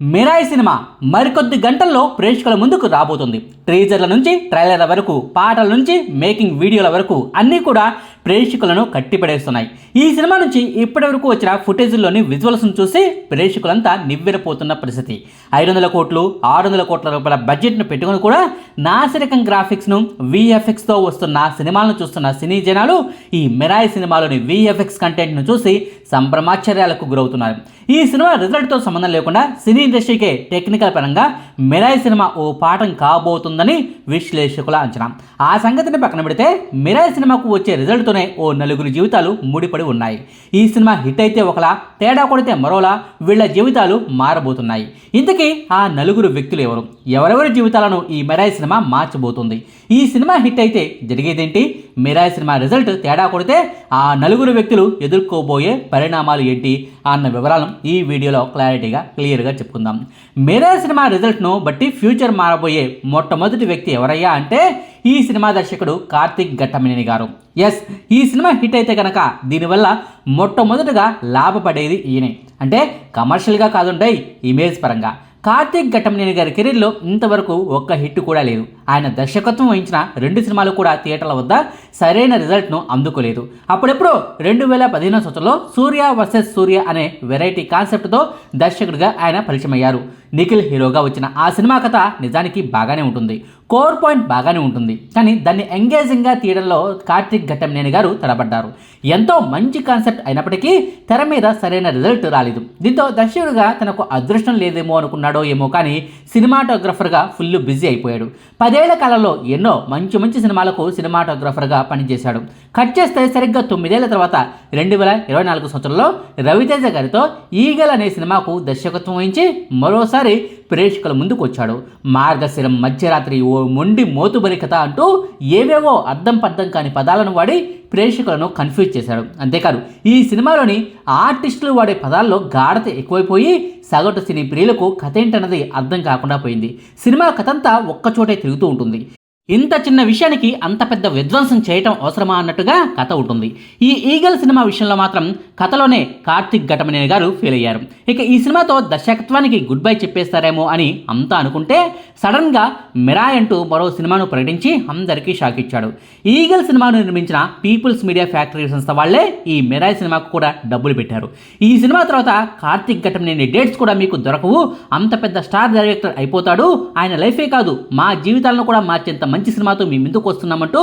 Mirai cinema మరికొద్ది గంటల్లో ప్రేక్షకుల ముందుకు రాబోతుంది. ట్రీజర్ల నుంచి ట్రైలర్ల వరకు పాటల నుంచి మేకింగ్ వీడియోల వరకు అన్నీ కూడా ప్రేక్షకులను కట్టిపడేస్తున్నాయి. ఈ సినిమా నుంచి ఇప్పటివరకు వచ్చిన ఫుటేజ్లోని విజువల్స్ను చూసి ప్రేక్షకులంతా నివ్వెరపోతున్న పరిస్థితి. ఐదు వందల కోట్లు ఆరు వందల కోట్ల రూపాయల బడ్జెట్ను పెట్టుకుని కూడా నాసిరకం గ్రాఫిక్స్ను విఎఫ్ఎక్స్తో వస్తున్న సినిమాలను చూస్తున్న సినీ జనాలు ఈ మిరాయి సినిమాలోని విఎఫ్ఎక్స్ కంటెంట్ను చూసి సంభ్రమాశ్చర్యాలకు గురవుతున్నారు. ఈ సినిమా రిజల్ట్తో సంబంధం లేకుండా సినీ ఇండస్ట్రీకే టెక్నికల్ పరంగా మిరాయి సినిమా ఓ పాఠం కాబోతుందని విశ్లేషకుల అంచనా. ఆ సంగతిని పక్కన పెడితే మిరాయి సినిమాకు వచ్చే రిజల్ట్తో రిజల్ట్తోనే ఓ నలుగురు జీవితాలు ముడిపడి ఉన్నాయి. ఈ సినిమా హిట్ అయితే ఒకలా తేడా కొడితే మరోలా వీళ్ళ జీవితాలు మారబోతున్నాయి. ఇంతకీ ఆ నలుగురు వ్యక్తులు ఎవరు? ఎవరెవరి జీవితాలను ఈ మిరాయి సినిమా మార్చబోతుంది? ఈ సినిమా హిట్ అయితే జరిగేదేంటి? మిరాయి సినిమా రిజల్ట్ తేడా కొడితే ఆ నలుగురు వ్యక్తులు ఎదుర్కోబోయే పరిణామాలు ఏంటి? అన్న వివరాలను ఈ వీడియోలో క్లారిటీగా క్లియర్గా చెప్పుకుందాం. మిరాయి సినిమా రిజల్ట్ను బట్టి ఫ్యూచర్ మారబోయే మొట్టమొదటి వ్యక్తి ఎవరయ్యా అంటే ఈ సినిమా దర్శకుడు కార్తిక్ ఘట్టమనేని గారు. ఎస్ ఈ సినిమా హిట్ అయితే కనుక దీనివల్ల మొట్టమొదటగా లాభపడేది ఈయనే. అంటే కమర్షియల్గా కాదుంటాయి ఇమేజ్ పరంగా. కార్తీక్ ఘట్టమనేని గారి కెరీర్లో ఇంతవరకు ఒక్క హిట్ కూడా లేదు. ఆయన దర్శకత్వం వహించిన రెండు సినిమాలు కూడా థియేటర్ల వద్ద సరైన రిజల్ట్ను అందుకోలేదు. అప్పుడెప్పుడు రెండు వేల పదిహేను సంవత్సరంలో సూర్య వర్సెస్ సూర్య అనే వెరైటీ కాన్సెప్ట్తో దర్శకుడిగా ఆయన పరిచయమయ్యారు. నిఖిల్ హీరోగా వచ్చిన ఆ సినిమా కథ నిజానికి బాగానే ఉంటుంది. కోర్ పాయింట్ బాగానే ఉంటుంది. కానీ దాన్ని ఎంగేజింగ్గా తీయడంలో కార్తీక్ ఘట్టంనేని గారు తడబడ్డారు. ఎంతో మంచి కాన్సెప్ట్ అయినప్పటికీ తెర మీద సరైన రిజల్ట్ రాలేదు. దీంతో దర్శకుడిగా తనకు అదృష్టం లేదేమో అనుకున్నాడో ఏమో కానీ సినిమాటోగ్రఫర్గా ఫుల్ బిజీ అయిపోయాడు. పది పదేళ్ళ కాలంలో ఎన్నో మంచి మంచి సినిమాలకు సినిమాటోగ్రాఫర్గా పనిచేశాడు. కట్ చేస్తే సరిగ్గా తొమ్మిదేళ్ళ తర్వాత రెండు వేల ఇరవై నాలుగు సంవత్సరంలో రవితేజ గారితో ఈగల్ అనే సినిమాకు దర్శకత్వం వహించి మరోసారి ప్రేక్షకుల ముందుకు వచ్చాడు. మార్గశిరం మధ్యరాత్రి ఓ మొండి మోతుబరి కథ అంటూ ఏవేవో అర్థం పర్థం కాని పదాలను వాడి ప్రేక్షకులను కన్ఫ్యూజ్ చేశాడు. అంతేకాదు ఈ సినిమాలోని ఆర్టిస్టులు వాడే పదాల్లో గాఢత ఎక్కువైపోయి సగటు సినీ ప్రియులకు కథ ఏంటన్నది అర్థం కాకుండా పోయింది. సినిమా కథంతా ఒక్కచోటే తిరుగుతూ ఉంటుంది. ఇంత చిన్న విషయానికి అంత పెద్ద విధ్వంసం చేయటం అవసరమా అన్నట్టుగా కథ ఉంటుంది. ఈ ఈగల్ సినిమా విషయంలో మాత్రం కథలోనే కార్తిక్ ఘటమనేని గారు ఫెయిల్ అయ్యారు. ఇక ఈ సినిమాతో దర్శకత్వానికి గుడ్ బై చెప్పేస్తారేమో అని అంతా అనుకుంటే సడన్గా మిరాయ్ అంటూ మరో సినిమాను ప్రకటించి అందరికీ షాక్ ఇచ్చాడు. ఈగల్ సినిమాను నిర్మించిన పీపుల్స్ మీడియా ఫ్యాక్టరీ సంస్థ వాళ్ళే ఈ మిరాయ్ సినిమాకు కూడా డబ్బులు పెట్టారు. ఈ సినిమా తర్వాత కార్తిక్ ఘటమనేని డేట్స్ కూడా మీకు దొరకవు. అంత పెద్ద స్టార్ డైరెక్టర్ అయిపోతాడు. ఆయన లైఫే కాదు మా జీవితాలను కూడా మార్చేంత మంచి సినిమాతో మీ ముందుకు వస్తున్నామంటూ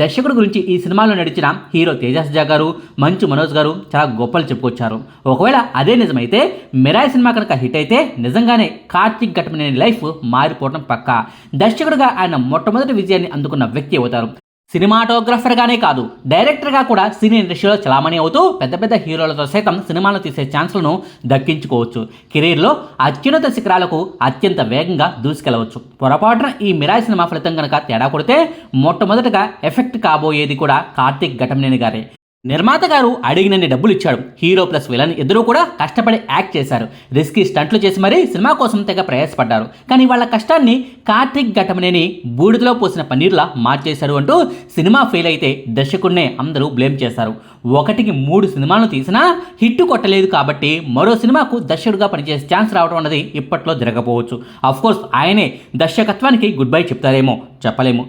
దర్శకుడు గురించి ఈ సినిమాలో నడిచిన హీరో తేజస్జా గారు మంచు మనోజ్ గారు చాలా గొప్పలు చెప్పుకొచ్చారు. ఒకవేళ అదే నిజమైతే మిరాయ్ సినిమా కనుక హిట్ అయితే నిజంగానే కార్తిక్ ఘటమనేని లైఫ్ మారిపోవడం పక్కా. దర్శకుడిగా ఆయన మొట్టమొదటి విజయాన్ని అందుకున్న వ్యక్తి అవుతారు. సినిమాటోగ్రఫర్గానే కాదు డైరెక్టర్గా కూడా సినీ ఇండస్ట్రీలో చలామణి అవుతూ పెద్ద పెద్ద హీరోలతో సైతం సినిమాలు తీసే ఛాన్స్లను దక్కించుకోవచ్చు. కెరీర్లో అత్యున్నత శిఖరాలకు అత్యంత వేగంగా దూసుకెళ్ళవచ్చు. పొరపాటున ఈ మిరాయి సినిమా ఫలితం కనుక తేడా కొడితే మొట్టమొదటగా ఎఫెక్ట్ కాబోయేది కూడా కార్తీక్ ఘటమనేని గారే. నిర్మాత గారు అడిగినన్ని డబ్బులు ఇచ్చాడు. హీరో ప్లస్ విలన్ ఇద్దరూ కూడా కష్టపడి యాక్ట్ చేశారు. రిస్కీ స్టంట్లు చేసి మరీ సినిమా కోసం తెగ ప్రయాసపడ్డారు. కానీ వాళ్ళ కష్టాన్ని కార్తిక్ ఘటమనేని బూడిదలో పోసిన పన్నీర్లా మార్చేశాడు అంటూ సినిమా ఫెయిల్ అయితే దర్శకుడినే అందరూ బ్లేమ్ చేశారు. ఒకటికి మూడు సినిమాలను తీసినా హిట్ కొట్టలేదు కాబట్టి మరో సినిమాకు దర్శకుడిగా పనిచేసే ఛాన్స్ రావడం అన్నది ఇప్పట్లో జరగకపోవచ్చు కోర్స్ ఆయనే దర్శకత్వానికి గుడ్ బై చెప్తారేమో చెప్పలేము.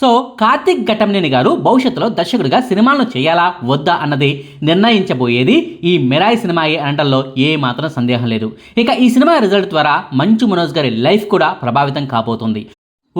సో కార్తిక్ ఘటంనేని గారు భవిష్యత్తులో దర్శకుడిగా సినిమాలను చేయాలా వద్దా అన్నది నిర్ణయించబోయేది ఈ మిరాయి సినిమా అనడంలో ఏ మాత్రం సందేహం లేదు. ఇక ఈ సినిమా రిజల్ట్ ద్వారా మంచు మనోజ్ గారి లైఫ్ కూడా ప్రభావితం కాబోతుంది.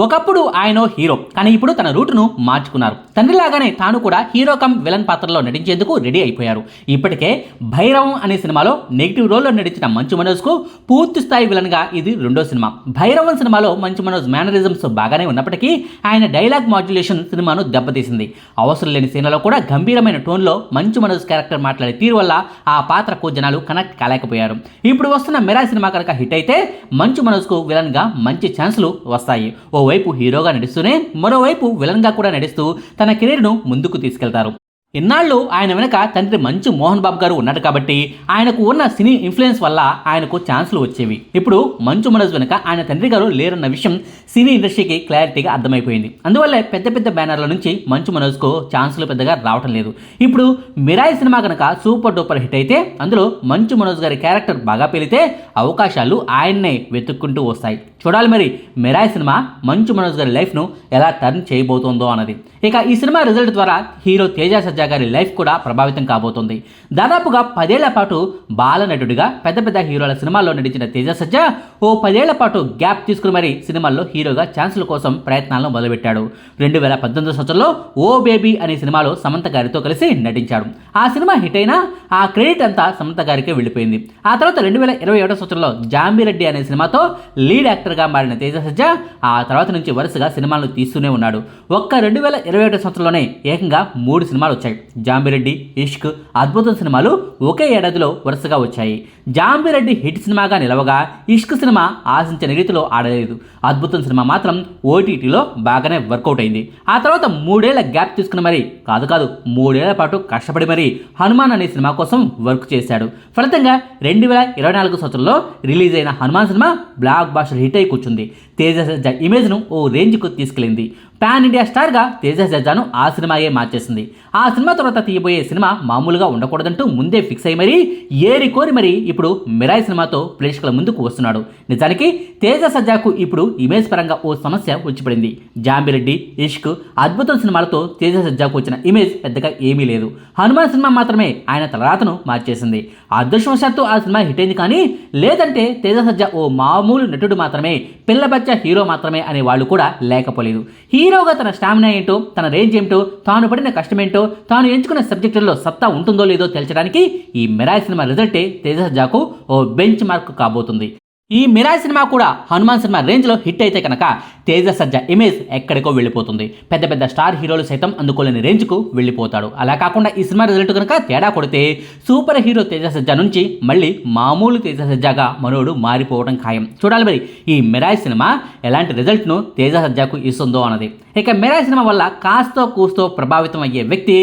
ఒకప్పుడు ఆయన హీరో కానీ ఇప్పుడు తన రూటును మార్చుకున్నారు. తండ్రిలాగానే తాను కూడా హీరో కమ్ విలన్ పాత్రలో నటించేందుకు రెడీ అయిపోయారు. ఇప్పటికే భైరవం అనే సినిమాలో నెగిటివ్ రోల్లో నటించిన మంచు మనోజ్కు పూర్తి స్థాయి విలన్గా ఇది రెండో సినిమా. భైరవం సినిమాలో మంచు మనోజ్ మేనరిజమ్స్ బాగానే ఉన్నప్పటికీ ఆయన డైలాగ్ మాడ్యులేషన్ సినిమాను దెబ్బతీసింది. అవసరం లేని సీన్లలో కూడా గంభీరమైన టోన్లో మంచు మనోజ్ క్యారెక్టర్ మాట్లాడే తీరు వల్ల ఆ పాత్రకు జనాలు కనెక్ట్ కాలేకపోయారు. ఇప్పుడు వస్తున్న మెరా సినిమా కనుక హిట్ అయితే మంచు మనోజ్కు విలన్గా మంచి ఛాన్సులు వస్తాయి. ఓ ఓవైపు హీరోగా నడుస్తూనే మరోవైపు విలన్గా కూడా నడుస్తూ తన కెరీర్ను ముందుకు తీసుకెళ్తారు. ఇన్నాళ్ళు ఆయన వెనుక తండ్రి మంచు మోహన్ బాబు గారు ఉన్నాడు కాబట్టి ఆయనకు ఉన్న సినీ ఇన్ఫ్లుయెన్స్ వల్ల ఆయనకు ఛాన్సులు వచ్చేవి. ఇప్పుడు మంచు మనోజ్ వెనుక ఆయన తండ్రి గారు లేరన్న విషయం సినీ ఇండస్ట్రీకి క్లారిటీగా అర్థమైపోయింది. అందువల్లే పెద్ద పెద్ద బ్యానర్ల నుంచి మంచు మనోజ్కు ఛాన్సులు పెద్దగా రావటం లేదు. ఇప్పుడు మిరాయి సినిమా కనుక సూపర్ డూపర్ హిట్ అయితే అందులో మంచు మనోజ్ గారి క్యారెక్టర్ బాగా పెరిగితే అవకాశాలు ఆయన్నే వెతుక్కుంటూ వస్తాయి. చూడాలి మరి మిరాయి సినిమా మంచు మనోజ్ గారి లైఫ్ను ఎలా టర్న్ చేయబోతోందో అన్నది. ఇక ఈ సినిమా రిజల్ట్ ద్వారా హీరో తేజ సజ్జా గారి లైఫ్ కూడా ప్రభావితం కాబోతుంది. దాదాపుగా పదేళ్ళ పాటు బాల నటుడిగా పెద్ద పెద్ద హీరోల సినిమాల్లో నటించిన తేజ సజ్జా ఓ పదేళ్ళ పాటు గ్యాప్ తీసుకుని మరి సినిమాల్లో హీరోగా ఛాన్సుల కోసం ప్రయత్నాలను మొదలుపెట్టాడు. రెండు వేల పద్దెనిమిది సంవత్సరంలో ఓ బేబీ అనే సినిమాలో సమంత గారితో కలిసి నటించాడు. ఆ సినిమా హిట్ అయినా ఆ క్రెడిట్ అంతా సమంత గారికే వెళ్ళిపోయింది. ఆ తర్వాత రెండు వేల ఇరవై ఏడో సంవత్సరంలో జాంబిరెడ్డి అనే సినిమాతో లీడ్ యాక్టర్గా మారిన తేజ సజ్జా ఆ తర్వాత నుంచి వరుసగా సినిమాలను తీస్తూనే ఉన్నాడు. ఒక్క రెండు వేల ఇరవై ఒకటి సంవత్సరంలోనే ఏకంగా మూడు సినిమాలు వచ్చాయి. జాంబిరెడ్డి ఇష్క్ అద్భుతం సినిమాలు ఒకే ఏడాదిలో వరుసగా వచ్చాయి. జాంబిరెడ్డి హిట్ సినిమాగా నిలవగా ఇష్క్ సినిమా ఆశించిన రీతిలో ఆడలేదు. అద్భుతం సినిమా మాత్రం ఓటీటీలో బాగానే వర్కౌట్ అయింది. ఆ తర్వాత మూడేళ్ళ గ్యాప్ తీసుకుని మరి కాదు కాదు మూడేళ్ళ పాటు కష్టపడి మరి హనుమాన్ అనే సినిమా కోసం వర్క్ చేశాడు. ఫలితంగా రెండు వేల ఇరవై నాలుగు సంవత్సరంలో రిలీజ్ అయిన Hanuman cinema blockbuster hit అయి కూర్చుంది. తేజ సజ్జా ఇమేజ్ను ఓ రేంజ్కు తీసుకెళ్ళింది. పాన్ ఇండియా స్టార్గా తేజ సజ్జాను ఆ సినిమాయే మార్చేసింది. ఆ సినిమా తర్వాత తీయబోయే సినిమా మామూలుగా ఉండకూడదంటూ ముందే ఫిక్స్ అయ్యి మరీ ఏరి కోరి మరీ ఇప్పుడు మిరాయి సినిమాతో ప్రేక్షకుల ముందుకు వస్తున్నాడు. నిజానికి తేజ సజ్జాకు ఇప్పుడు ఇమేజ్ పరంగా ఓ సమస్య వచ్చిపడింది. జాంబిరెడ్డి ఇష్క్ అద్భుతం సినిమాలతో తేజ సజ్జాకు వచ్చిన ఇమేజ్ పెద్దగా ఏమీ లేదు. హనుమాన్ సినిమా మాత్రమే ఆయన తలరాతను మార్చేసింది. అదృష్టవశాత్తు ఆ సినిమా హిట్ అయింది కానీ లేదంటే తేజ సజ్జా ఓ మామూలు నటుడు మాత్రమే ప్రపంచ హీరో మాత్రమే అనే వాళ్ళు కూడా లేకపోలేదు. హీరోగా తన స్టామినా ఏంటో తన రేంజ్ ఏమిటో తాను పడిన కష్టమేంటో తాను ఎంచుకున్న సబ్జెక్టుల్లో సత్తా ఉంటుందో లేదో తెలియడానికి ఈ మిరాయి సినిమా రిజల్టే తేజ జాకు ఓ బెంచ్ మార్క్ కాబోతుంది. ఈ మిరాయి సినిమా కూడా హనుమాన్ సినిమా రేంజ్లో హిట్ అయితే కనుక తేజ సజ్జ ఇమేజ్ ఎక్కడికో వెళ్ళిపోతుంది. పెద్ద పెద్ద స్టార్ హీరోలు సైతం అందుకోలేని రేంజ్కు వెళ్ళిపోతాడు. అలా కాకుండా ఈ సినిమా రిజల్ట్ కనుక తేడా కొడితే సూపర్ హీరో తేజ సజ్జ నుంచి మళ్ళీ మామూలు తేజ సజ్జాగా మనోడు మారిపోవడం ఖాయం. చూడాలి మరి ఈ మిరాయి సినిమా ఎలాంటి రిజల్ట్ను తేజ సజ్జాకు ఇస్తుందో అన్నది. ఇక మిరాయి సినిమా వల్ల కాస్తో కూస్తో ప్రభావితం అయ్యే వ్యక్తి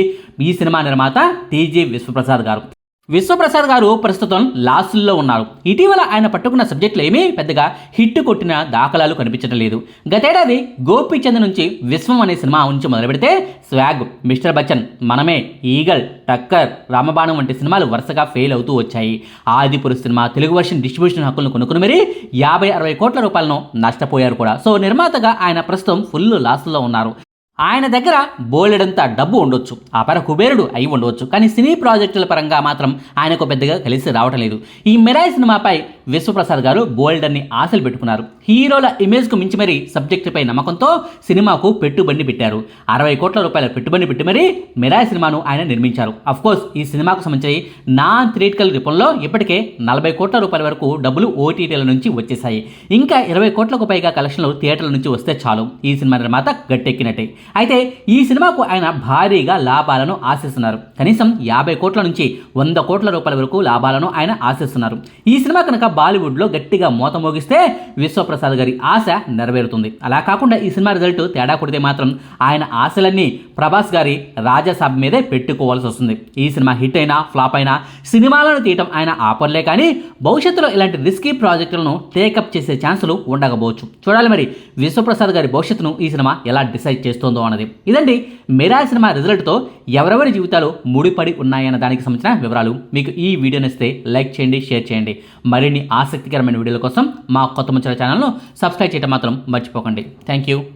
ఈ సినిమా నిర్మాత టీజీ విశ్వప్రసాద్ గారు. విశ్వప్రసాద్ గారు ప్రస్తుతం లాసుల్లో ఉన్నారు. ఇటీవల ఆయన పట్టుకున్న సబ్జెక్టులు ఏమీ పెద్దగా హిట్ కొట్టిన దాఖలాలు కనిపించడం లేదు. గతేడాది గోపీచంద్ నుంచి విశ్వం అనే సినిమా ఉంచి మొదలు పెడితే స్వాగ్ మిస్టర్ బచ్చన్ మనమే ఈగల్ టక్కర్ రామబాణం వంటి సినిమాలు వరుసగా ఫెయిల్ అవుతూ వచ్చాయి. ఆదిపురు సినిమా తెలుగు వర్షన్ డిస్ట్రిబ్యూషన్ హక్కులను కొనుక్కుని మరీ యాభై అరవై కోట్ల రూపాయలను నష్టపోయారు కూడా. సో నిర్మాతగా ఆయన ప్రస్తుతం ఫుల్ లాసుల్లో ఉన్నారు. ఆయన దగ్గర బోలెడంత డబ్బు ఉండొచ్చు. ఆ పర కుబేరుడు అయి ఉండవచ్చు కానీ సినీ ప్రాజెక్టుల పరంగా మాత్రం ఆయనకు పెద్దగా కలిసి రావటం లేదు. ఈ మిరాయి సినిమాపై విశ్వప్రసాద్ గారు బోల్డన్ని ఆశలు పెట్టుకున్నారు. హీరోల ఇమేజ్కు మించి మరీ సబ్జెక్టుపై నమ్మకంతో సినిమాకు పెట్టుబడి పెట్టారు. అరవై కోట్ల రూపాయల పెట్టుబడి పెట్టి మరీ మిరాయి సినిమాను ఆయన నిర్మించారు. కోర్స్ ఈ సినిమాకు సంబంధించి నాన్ థియేటికల్ రూపంలో ఇప్పటికే నలభై కోట్ల రూపాయల వరకు డబ్బులు ఓటీటీల నుంచి వచ్చేసాయి ఇంకా ఇరవై కోట్లకు పైగా కలెక్షన్లు థియేటర్ల నుంచి వస్తే చాలు. ఈ సినిమా నిర్మాత గట్టెక్కినట్టే. అయితే ఈ సినిమాకు ఆయన భారీగా లాభాలను ఆశిస్తున్నారు. కనీసం యాభై కోట్ల నుంచి వంద కోట్ల రూపాయల వరకు లాభాలను ఆయన ఆశిస్తున్నారు. ఈ సినిమా కనుక బాలీవుడ్లో గట్టిగా మోతమోగిస్తే విశ్వప్రసాద్ గారి ఆశ నెరవేరుతుంది. అలా కాకుండా ఈ సినిమా రిజల్ట్ తేడా కొడితే మాత్రం ఆయన ఆశలన్నీ ప్రభాస్ గారి రాజాసాబ్ మీదే పెట్టుకోవాల్సి వస్తుంది. ఈ సినిమా హిట్ అయినా ఫ్లాప్ అయినా సినిమాలను తీయటం ఆయన ఆపర్లే కానీ భవిష్యత్తులో ఇలాంటి రిస్కీ ప్రాజెక్టులను టేకప్ చేసే ఛాన్సులు ఉండకపోవచ్చు. చూడాలి మరి విశ్వప్రసాద్ గారి భవిష్యత్తును ఈ సినిమా ఎలా డిసైడ్ చేస్తోంది. అన్నది. ఇదండి మెరా సినిమా రిజల్ట్తో ఎవరెవరి జీవితాలు ముడిపడి ఉన్నాయన్న దానికి సంబంధించిన వివరాలు. మీకు ఈ వీడియో నచ్చితే లైక్ చేయండి షేర్ చేయండి. మరిన్ని ఆసక్తికరమైన వీడియోల కోసం మా కొత్త ముచ్చల ఛానల్ను సబ్స్క్రైబ్ చేయడం మాత్రం మర్చిపోకండి. Thank you.